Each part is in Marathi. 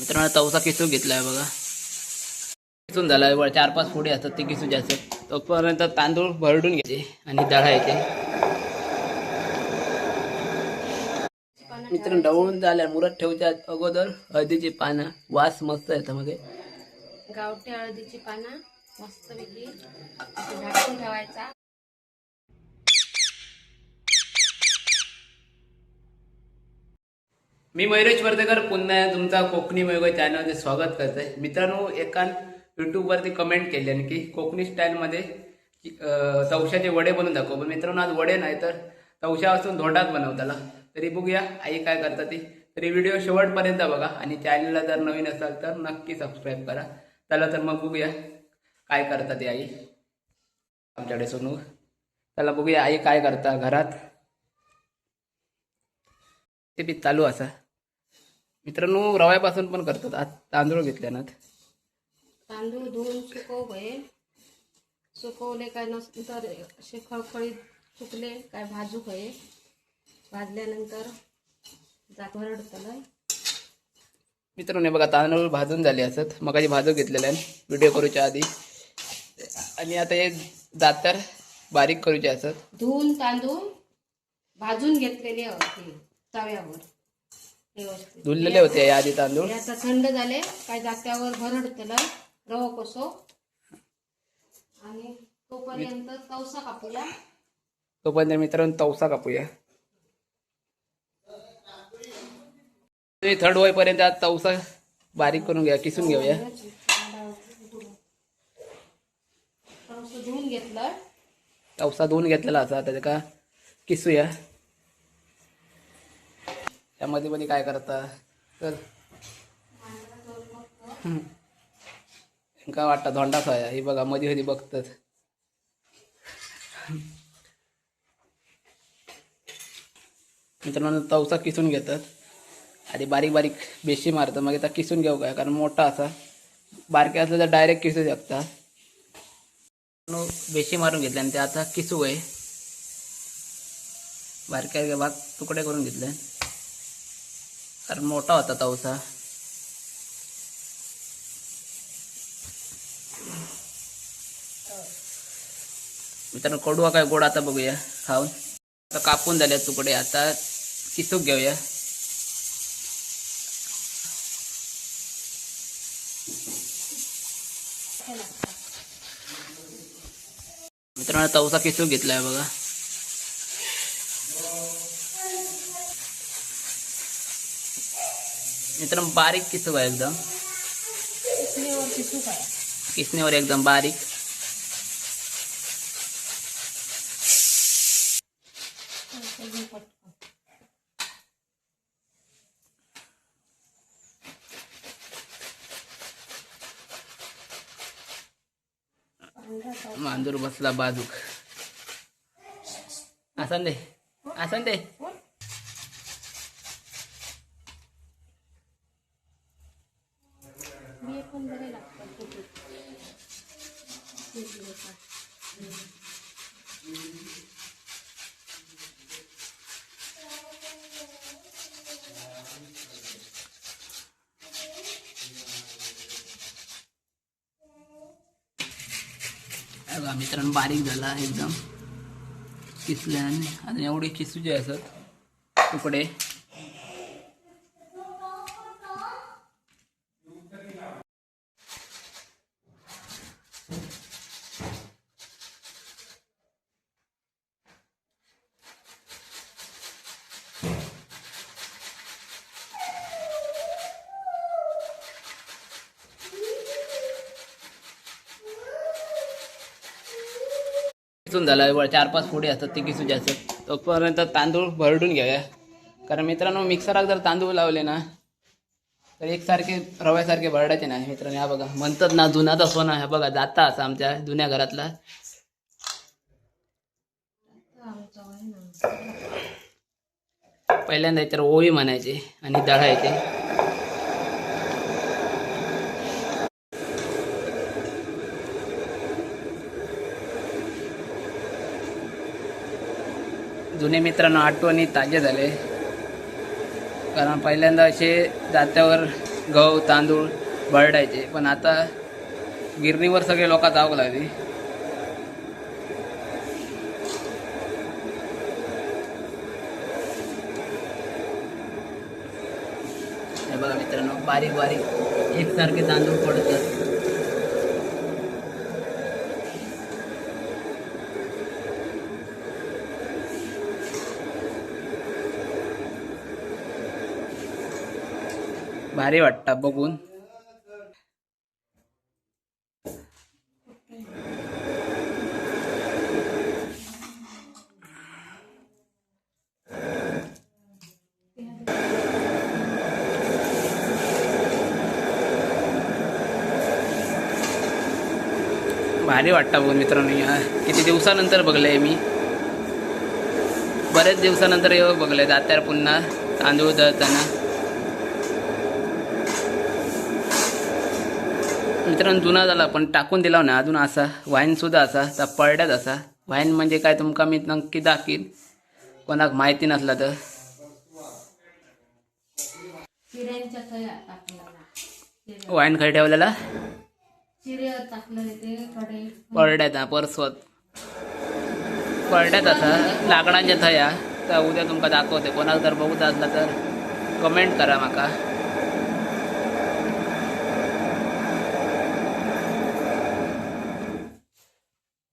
मित्रांनो तवसा किसून घेतलाय बघा. किसून झालाय वर चार पाच फोडी असतात ते किसूचे असतात तोपर्यंत तांदूळ भरडून घ्यायचे आणि दळायचे मित्रांनो डवळून झाल्या मुरत ठेवच्या अगोदर हळदीची पानं वास मस्त येतं मध्ये गावठी हळदीची पानं मस्तपैकी ठेवायचा. मी मयुरेश वर्धेकर पुन्हा तुमचा कोकणी मयुग चॅनलमध्ये स्वागत करतोय. मित्रांनो एका युट्यूबवरती कमेंट केली आणि की कोकणी स्टाईलमध्ये तवशाचे वडे बनवून दाखव. पण मित्रांनो आज वडे नाही तर तवशापासून धोंडाच बनवताला. तरी बघूया आई काय करता ती. तरी व्हिडिओ शेवटपर्यंत बघा आणि चॅनलला जर नवीन असाल तर नक्की सबस्क्राईब करा. चला तर मग बघूया काय करता ती आई. आमच्याकडे सोनू. चला बघूया आई काय करता घरात. ते बी चालू असा. मित्रांनो रव्यापासून पण करतात. आज तांदूळ घेतल्यानं तांदूळ धुवून सुकवले सुकवले काय नंतर असे खळखळीत सुकले काय भाजू हये भाजल्यानंतर जात भरडतलं मित्रांनो बघा तांदूळ भाजून झाले असत. मग भाजू घेतलेल्या व्हिडिओ करूच्या आधी. आणि आता हे जातर बारीक करूचे असत. धुवून तांदूळ भाजून घेतलेले होते तव्यावर. व्यवस्थित धुललेले होते या आधी तांदूळ. हे आता थंड झाले काय जात्यावर भरडतलं रवा कसो. आणि तोपर्यंत तवसा कापूया. तोपर्यंत मित्रांनो तवसा कापूया. तुम्ही थर्ड होईपर्यंत आज तवसा बारीक करून घ्या किसून घेऊया. थोडंसं धुवून घेतलं. तवसा धुवून घेतलेला असा त्याच्या का किसूया. त्या मध्ये मध्ये काय करता? तर काय वाटतं धोंडाच आहे हे बघा मध्ये मध्ये बघतात. मित्रांनो तवसा किसून घेतात. आधी बारीक बारीक बेशी मारतात मग आता किसून घेऊ काय? कारण मोठा असा. बारके असलं तर डायरेक्ट किसू शकता. बेशी मारून घेतल्या आणि ते आता किसू आहे. बारक्या भाग तुकडे करून घेतले. कारण मोठा होता तवसा मित्रांनो कडवा काय गोड आता बघूया खाऊन. आता कापून झाले तुकडे आता किसूक घेऊया. मित्रांनो तवसा किसूक घेतलाय बघा. मित्रांनो बारीक किसूक आहे एकदम. किसणीवर किसू काय किसणीवर एकदम बारीक. मांजूर बसला बाजूक. आसन दे आसन दे. बघा मित्रांनो बारीक झाला एकदम. किसल्याने. आणि एवढे किसूचे असत तुकडे. किसून झाला वर चार पाच फोडी असतात ते किसूचे असतात तोपर्यंत तांदूळ भरडून घ्याव्या कारण मित्रांनो मिक्सरात जर तांदूळ लावले ना तर एकसारखे रव्यासारखे भरडायचे नाही. मित्रांनो हा बघा म्हणतात ना जुनाचा सोना ह्या बघा जाता असा आमच्या जुन्या घरातला. पहिल्यांदा तर ओळी म्हणायचे आणि दळायचे. जुने मित्रांनो आठवणी ताजे झाले. कारण पहिल्यांदा असे जात्यावर गहू तांदूळ बळडायचे पण आता गिरणीवर सगळे लोक जावं लागली हे बघा मित्रांनो बारीक बारीक एकसारखे तांदूळ पडतात भारी वाटतं बघून. भारी वाटतं बघून मित्रांनो या. किती दिवसानंतर बघलंय मी. बऱ्याच दिवसानंतर येऊ बघलंय. दात्यार पुन्हा तांदूळ दळताना. मित्रांनो जुना झाला. पण टाकून दिला ना अजून असा वाईन सुद्धा असा त्या पळड्यात असा. वाईन म्हणजे काय तुमका मी नक्की दाखीन. कोणाक माहिती नसला तर. वाईन खय ठेवलेला? चिरे टाकलेले ते कडे परड्यात हा परसवत. परड्यात असा लाकडांच्या थया तर उद्या तुमका दाखवते. कोणाक जर बघूचा असला तर कमेंट करा माका.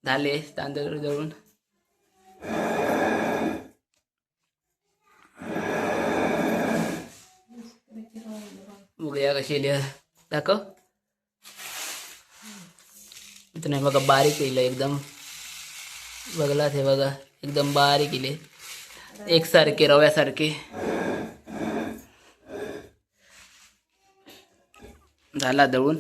झाले तांदूळ जळून बघूया कशी लिहा दाखव इथं बघा बारीक केलं एकदम बघला ते बघा एकदम बारीक केले एकसारखे रव्यासारखे झाला दळून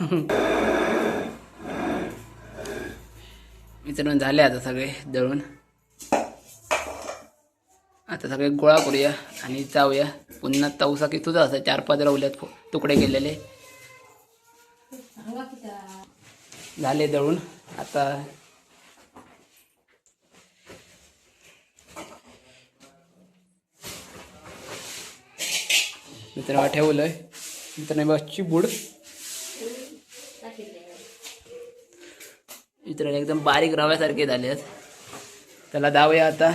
मित्रांनो झाले आता सगळे दळून. आता सगळे गोळा करूया आणि जाऊया. पुन्हा तवसा की तुझा असं चार पाच रवल्यात तुकडे गेलेले झाले दळून. आता मित्रांनो ठेवलंय. मित्रांनो बसची बुड. मित्रांनो एकदम बारीक रव्यासारखे झाले आहेत. त्याला दावूया आता.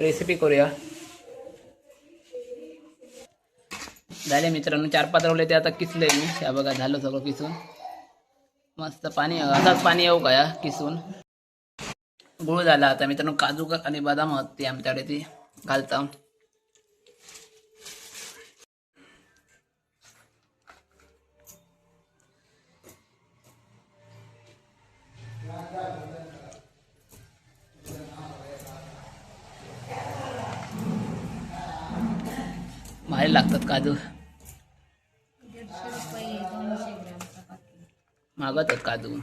रेसिपी करूया. झाले मित्रांनो चार पाच रवले ते आता किसले मी. त्या बघा झालं सगळं किसून. मस्त पाणी असाच पाणी येऊ का या किसून? गुळ झाला आता मित्रांनो काजू का- आणि बदाम होत आमच्याकडे ती. घालता. असतात काजू? मागत आहेत काजू.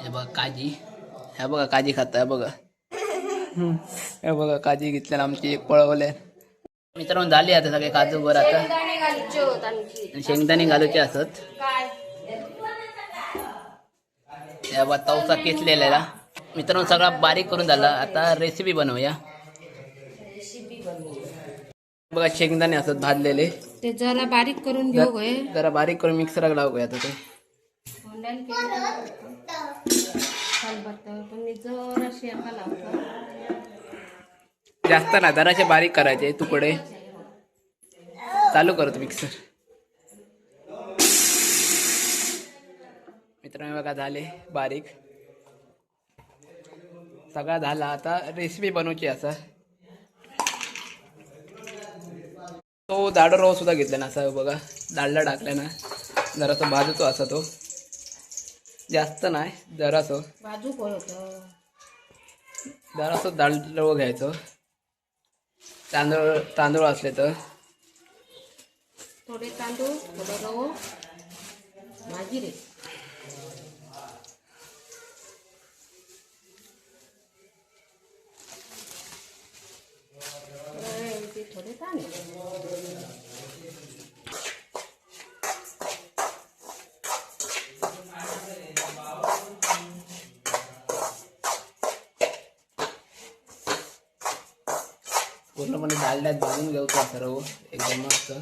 हे बघा काजी. ह्या बघा काजी खाता बघा. हे बघा काजी घेतल्याला आमची एक पळवले. मित्रांनो झाली आता सगळे काजू वर आता. शेंगदाणे घालूचे असत. हे या बघा तवसा केसलेला मित्रांनो सगळा बारीक करून झाला. आता रेसिपी बनवूया. बघा शेंगदाणे असत भाजलेले. ते जरा बारीक करून घेऊ गय जरा बारीक करून मिक्सरला लावूया आता ते. जास्त ना जराशे बारीक करायचे तुकडे. चालू करतो मिक्सर मित्रांनो बघा झाले बारीक. सगळा झाला. आता रेसिपी बनवची असा. तो दाडो रवा सुद्धा घेतला ना असा बघा. डालडा टाकला ना. जरासा भाजतो असा तो. जास्त नाही जरासं. होतं. जरासं डाळ रवा घ्यायचं. तांदूळ तांदूळ असले तर. थोडे तांदूळ थोडं रवो. भाजी रे. थोडे पूर्णपणे डालड्यात बांधून घेऊ का सर्व. एकदम मस्त.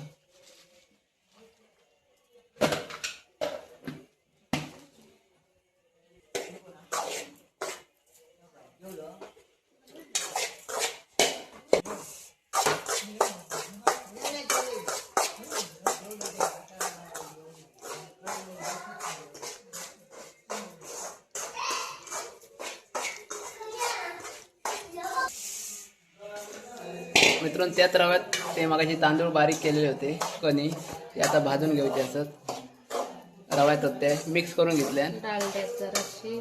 मित्रांनो त्याच रव्यात ते मगाशी तांदूळ बारीक केलेले होते कणी. ते आता भाजून घ्यायचे असत रव्यात होते मिक्स करून घेतले डाळ द्यात जराशी.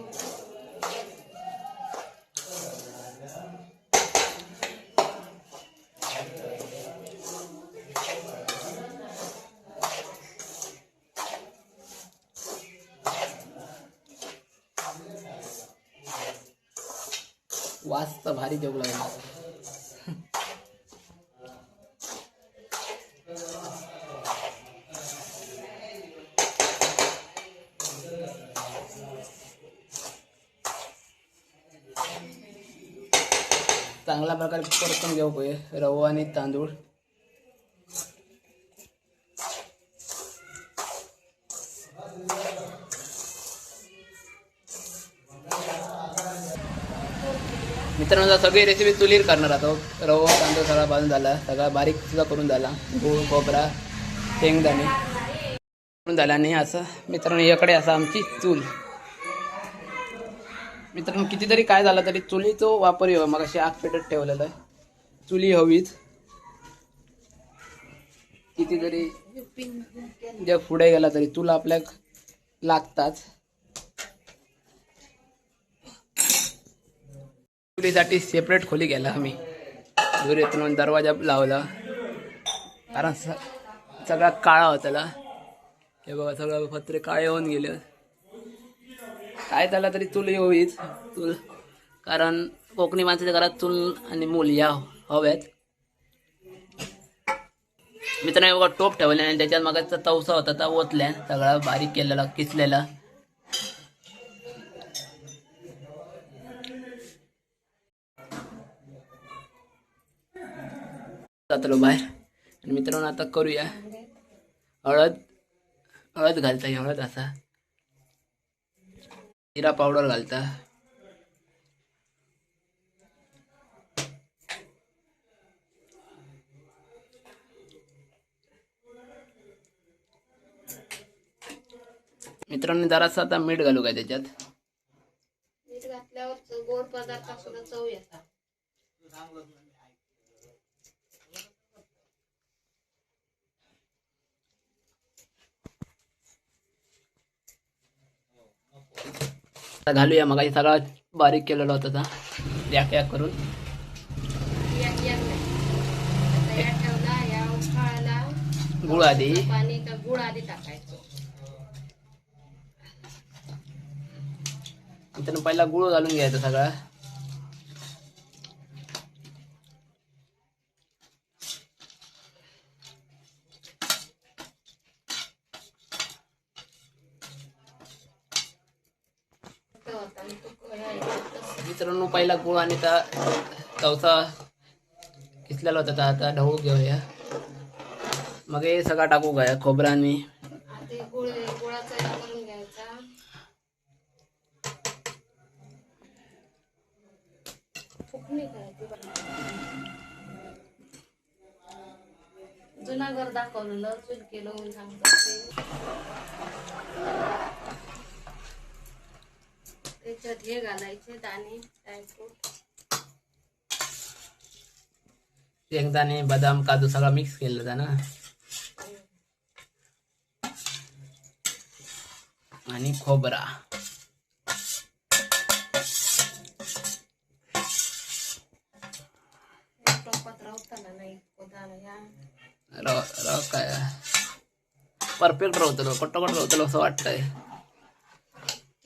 वास तर भारी जेवू चांगल्या प्रकारे परतून घेऊ पाहिजे रवा आणि तांदूळ. मित्रांनो सगळी रेसिपी चुलीर करणार आहोत. रवा तांदूळ सगळा भाजून झाला. सगळा बारीक सुद्धा करून झाला. गूळ खोबरा शेंगदाणे करून झाला. आणि असं मित्रांनो याकडे असं आमची चूल. मित्रांनो कितीतरी काय झालं तरी चुलीचं वापर हवा मग अशी आग पेटत ठेवलेलं आहे. चुली हवीच कितीतरी जग पुढे गेला तरी चूल आपल्याक लागताच चुलीसाठी सेपरेट खोली गेला आम्ही. दुरीतून दरवाजा लावला. कारण स सगळा काळा होताला. हे बघा सगळं पत्रे काळे होऊन गेले. काय झालं तरी चूल येऊच चूल कारण कोकणी माणसाच्या घरात चूल आणि मूल या हव्यात मित्रांनो बघा टोप ठेवले आणि त्याच्यात मग तवसा होता त्या ओतल्या. सगळा बारीक केलेला किसलेला. जातलो बाहेर. आणि मित्रांनो आता करूया. हळद हळद घालता हळद असा. जिरा पावडर घालता. मित्रांनो जरासा आता मीठ घालू काय त्याच्यात? मीठ घातल्यावर गोड पदार्थ सुद्धा चव येतात. आता घालूया. मग सगळा बारीक केलेला होता याक याक करून. गुळ आधी. गुळ आधी टाकायचं. मित्रांनो पहिला गुळ घालून घ्यायचा सगळा तर होता आणि तो कळ्या याच्यात तसं. मित्रांनो पहिला गुळ आणि त्या चौसा किसलेला होता त्या आता ढवू घेऊया. मग हे सगळा टाकू काय खोबरा आणि? आधी जुना घर दाखवलेलं चूल केलं म्हणून सांगतात ते. त्याच्यात हे घालायचे दाणे ड्रायफ्रूट शेंगदाणे बदाम काजू सगळा मिक्स होता ना. आणि खोबरा. परफेक्ट राहतलो कट्टो कट राहतलो असं वाटतंय.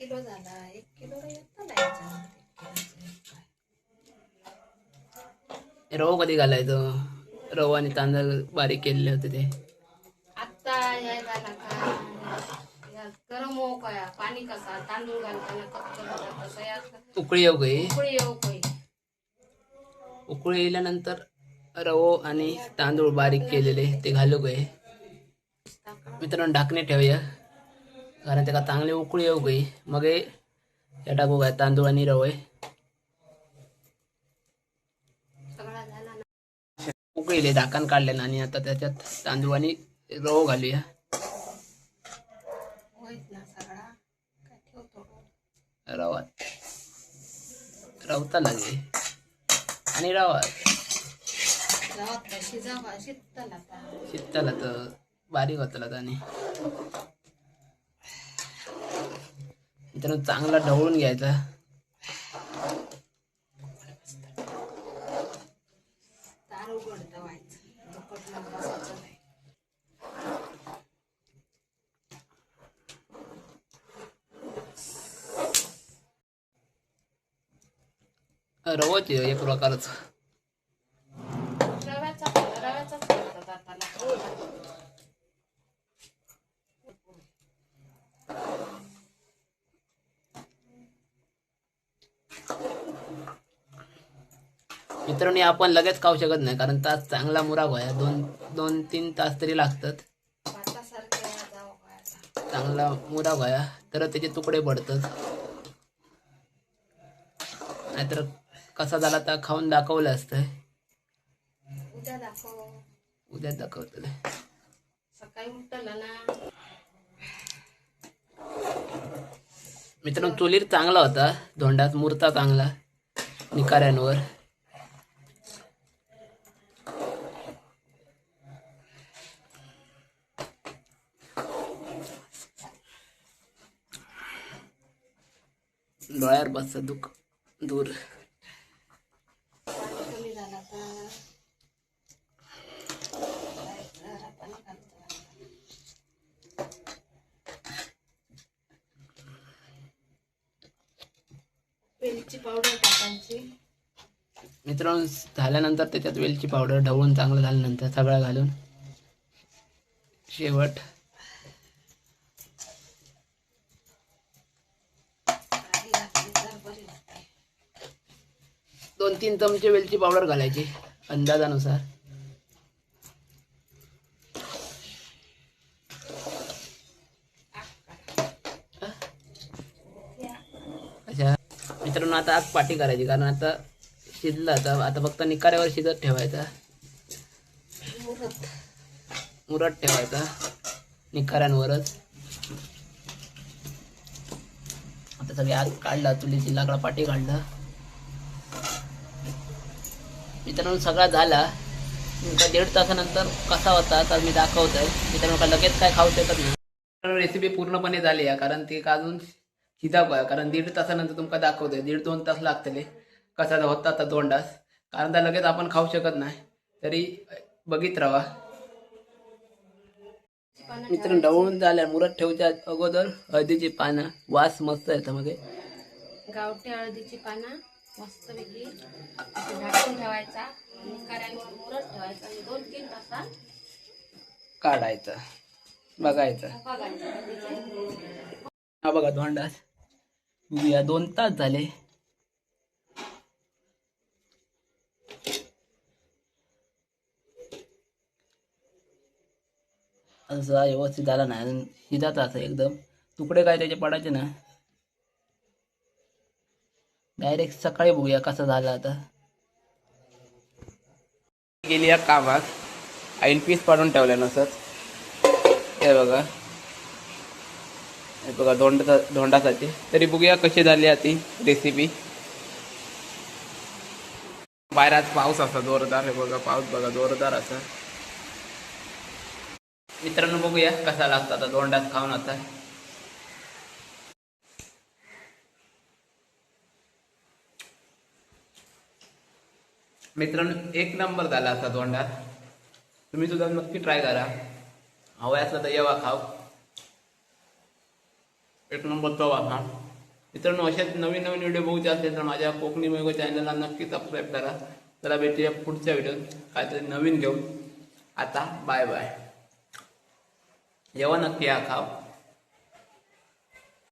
किलो झाला एक किलो रव कधी घालायचं? रव आणि तांदूळ बारीक केलेले होते ते. आत्ता हे झाला का? यात गरम हो काय पाणी कसा? तांदूळ घालताना उकळी येऊ गई उकळी येऊ काही उकळी येल्यानंतर रवो आणि तांदूळ बारीक केलेले ते घालू गये मित्रांनो ढाकणे ठेवूया. कारण त्याला चांगली उकळी येऊ गई. मग हे टाकू काय? तांदूळ आणि रवय. उकळीले झाकण काढले आणि आता त्याच्यात तांदूळ आणि रवो घालूया. होईत ना सगळा. काय ठेवतो रवा रवता. लागे आणि रवा गावात शिजावा शिजतल आता. शिजताला तर बारीक होतला आणि. मित्रांनो चांगला ढवळून घ्यायचा. दार रवच आहे एक प्रकारच. रव्याचा रव्याचाच मित्रांनो आपण लगेच खाऊ शकत नाही कारण तास चांगला मुराग व्हाया दोन दोन तीन तास तरी लागतात. चांगला मुराग व्हाया तर त्याचे तुकडे पडतात. नाहीतर कसा झाला तर खाऊन दाखवलं असतं. उद्या दाखव. उद्या दाखवतले सकाळी उठलं ना. मित्रांनो चुलीर चांगला होता. धोंडात मुरता चांगला. निकाऱ्यांवर. डोळ्यावर बसत दुख दूर. वेलची पावडर टाकायची मित्रांनो झाल्यानंतर त्याच्यात वेलची पावडर ढवळून चांगलं झाल्यानंतर सगळं घालून शेवट काही घातली तर बरी होते दोन तीन चमचे वेलची पावडर घालायची अंदाजानुसार. अच्छा. मित्रांनो आता आग पाठी करायची कारण आता शिजलं आता आता फक्त निकाऱ्यावर शिजत ठेवायचा. मुरत ठेवायचा निखाऱ्यांवरच आता सगळी आग काढला चुलीची लाकडा पाठी काढला. मित्रांनो सगळा झाला. तुमचा दीड तासानंतर कसा होता तर मी दाखवतोय. मित्रांनो का लगेच काय खाऊ शकत नाही. रेसिपी पूर्णपणे झाली आहे कारण ती अजून शिजाव आहे. कारण दीड तासानंतर तुमका दाखवतोय. दीड दोन तास लागतले. कसा होता आता दोन तास. कारण त्या लगेच आपण खाऊ शकत नाही. तरी बघित राहा. मित्रांनो ढवळून झाल्या. मुरत ठेवच्या अगोदर हळदीची पानं. वास मस्त येतं मग. गावठी हळदीची पानं. मस्तपैकी ढाकून ठेवायचा. आणि मुरत ठेवायचा. आणि दोन तीन तासात काढायचं. बघायचं. हा बघा दोंडास बघूया दोन तास झाले. असा व्यवस्थित झाला नाही. अजून शिजाचा असं एकदम. तुकडे काय त्याचे पडायचे ना? डायरेक्ट सकाळी बघूया कसा झाला आता. गेली या कामात. आईन पीस पाडून ठेवल्या नसत हे बघा. हे बघा धोंडा धोंडासाठी. तरी बघूया कशी झाली ती रेसिपी बाहेर आज पाऊस असा जोरदार हे बघा पाऊस बघा जोरदार असा. मित्रांनो बघूया कसा लागतो आता दोंडात खाऊन आता. मित्रांनो एक नंबर झाला असा दोंडात तुम्ही सुद्धा नक्की ट्राय करा. हवा असला तर येवा खाव एक नंबर चवा हा मित्रांनो अशाच नवीन नवीन व्हिडिओ बघूचे असेल तर माझ्या कोकणी मेगो चॅनलला नक्की सबस्क्राईब करा. चला भेटूया पुढच्या व्हिडिओत काहीतरी नवीन घेऊन आता बाय बाय जेव्हा नक्की हा खाव